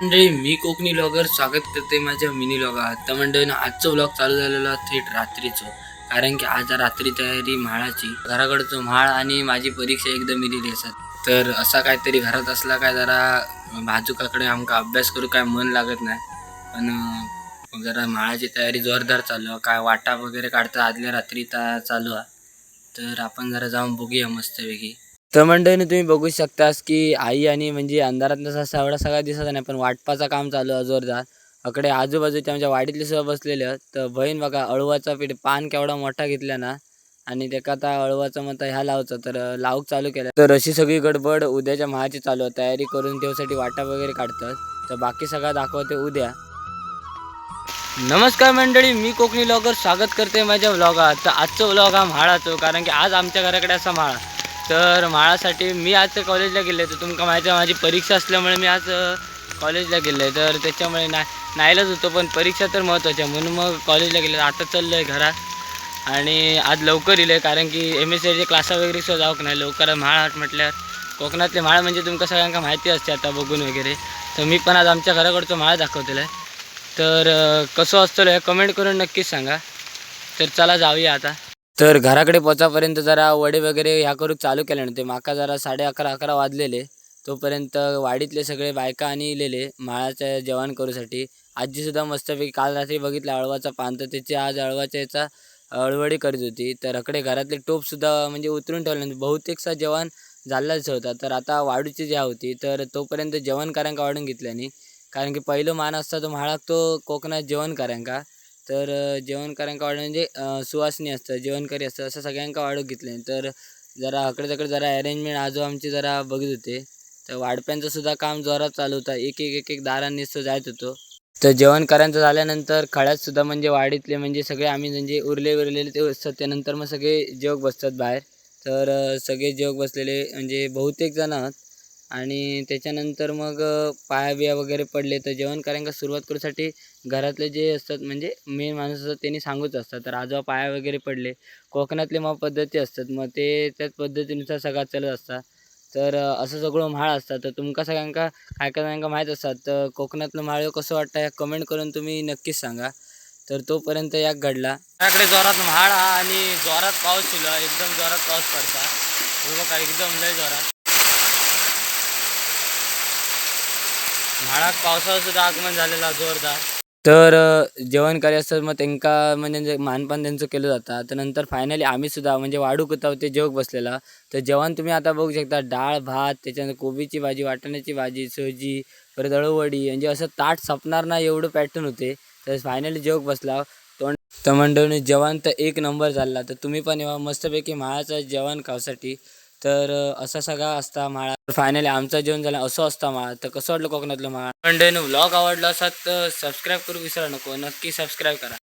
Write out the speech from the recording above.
मंडळी मी कोकणी ब्लॉगर स्वागत करते माझ्या मिनी ब्लॉगात तर मंडळी ना आजचं ब्लॉग चालू झालेला थेट रात्रीचं. कारण की आज रात्री तयारी म्हाळाची घराकडचं म्हाळ आणि माझी परीक्षा एकदम दिलेली असतात तर असा काहीतरी घरात असला काय जरा बाजूकाकडे आमका अभ्यास करू काय मन लागत नाही. पण जरा म्हाळाची तयारी जोरदार चालू आहे. काय वाटा वगैरे काढता आदल्या रात्री ता चालू आहे. तर आपण जरा जाऊन बघूया मस्तपैकी. तर मंडळीने तुम्ही बघू शकतास की आई आणि म्हणजे अंधारात तसा एवढा सगळा दिसत नाही पण वाटपाचं काम चालू आहे जोरदार. अकडे आजूबाजूच्या आमच्या वाडीतले सगळं बसलेले तर बहीण बघा अळवाचा पीठ पान केवढा मोठा घेतला ना आणि त्याका आता अळवाचं मत ह्या लावचा. तर लावूक चालू केला. तर अशी सगळी गडबड उद्याच्या महाची चालू आहे. तयारी करून ठेवसाठी वाटा वगैरे काढतात. तर बाकी सगळं दाखवते उद्या. नमस्कार मंडळी मी कोकणी ब्लॉगर स्वागत करते माझ्या ब्लॉगात तर आजचं ब्लॉग हा म्हाळाचं कारण की आज आमच्या घराकडे असा माळा तर माळासाठी मी आज कॉलेजला गेले तर तुमका माहिती आहे माझी परीक्षा असल्यामुळे मी आज कॉलेजला गेले तर त्याच्यामुळे ना नाहीलाच होतो पण परीक्षा तर महत्त्वाची आहे. म्हणून मग कॉलेजला गेले आता चाललो आहे घरात. आणि आज लवकर येईल कारण की एम एस सीचे क्लासा वगैरे सुद्धा जाऊक नाही. लवकर म्हाळ म्हटल्यावर. कोकणातले माळ म्हणजे तुमका सगळ्यांका माहिती असते आता बघून वगैरे. तर मी पण आज आमच्या घराकडचं माळ दाखवलेलं आहे तर कसं असतं कमेंट करून नक्कीच सांगा. तर चला जाऊया आता. तर घराकडे पोचापर्यंत जरा वडे वगैरे ह्या करू चालू केले नव्हते माका जरा साडे अकरा अकरा वाजलेले. तोपर्यंत वाडीतले सगळे बायका आणि इलेले माळाचं जेवण करूसाठी. आजीसुद्धा मस्तपैकी काल रात्री बघितलं अळवाचा पान. तर त्याची आज अळवाच्या याचा अळवडी करीत होती. तर अकडे घरातले टोपसुद्धा म्हणजे उतरून ठेवले नव्हते. बहुतेकसा जेवण झालाच होता. तर आता वाडूची ज्या होती तर तोपर्यंत जेवण करांका वाढून घेतल्याने कारण की पहिलं मान असता तो म्हाळाक तो कोकणात जेवण करांका तर अ, जेवण करांका म्हणजे सुवासनी असतं जेवणकरी असतं असं सगळ्यांका वाढून घेतले. तर जरा अकडे तकडे जरा अरेंजमेंट आजो आमची जरा बघत होते. तर वाडप्यांचं सुद्धा काम जोरात चालू होता. एक एक एक एक दारांनी जायत होतो. तर जेवण करायचं झाल्यानंतर खळ्यात सुद्धा म्हणजे वाडीतले म्हणजे सगळे आम्ही म्हणजे उरले उरलेले ते असतात त्यानंतर मग सगळे जेवक बसतात बाहेर. तर सगळे जेवक बसलेले म्हणजे बहुतेक जण आणि त्याच्यानंतर मग पाया बिया वगैरे पडले तर जेवण करायला सुरुवात करूसाठी घरातले जे असतात म्हणजे मेन माणूस असतात त्यांनी सांगूच असतात. तर आजोबा पाया वगैरे पडले कोकणातले मग पद्धती असतात. मग ते त्याच पद्धतीनुसार सगळं चालत असतात. तर असं सगळं म्हाळ असतात. तर तुमका सगळ्यांका काय काय सगळ्यांका माहीत असतात? तर कोकणातलं माळ कसं वाटतं या कमेंट करून तुम्ही नक्कीच सांगा. तर तोपर्यंत या घडला. त्याकडे जोरात म्हाळ हा आणि जोरात पाऊस सुरू एकदम जोरात पाऊस पडता. बघा एकदम लय जोरात. म्हाळात पावसावर सुद्धा आगमन झालेला जोरदार. तर जेवण करायचं मग त्यांना म्हणजे मानपान त्यांचं केलं जातं. तर नंतर फायनली आम्ही सुद्धा म्हणजे वाढू कुता ते जेवक बसलेला. तर जेवण तुम्ही आता बघू शकता डाळ भात त्याच्यानंतर कोबीची भाजी वाटाण्याची भाजी सोजी परत अळूवडी म्हणजे असं ताट सपणार ना एवढं पॅटर्न होते. तर फायनली जेवक बसला. तोंड तर मंडळीने जेवण तर एक नंबर झाला. तर तुम्ही पण येवा. मस्तपैकी माळाचं जेवण खाऊसाठी तर असा सगळा असता माळा. फायनली आमचा जेवण झाला. असं असता माळा. तर कसं वाटलं कोकणातलं माळा? मंडळीनं व्लॉग आवडला असा तर सबस्क्राईब करू विसरा नको. नक्की सबस्क्राईब करा.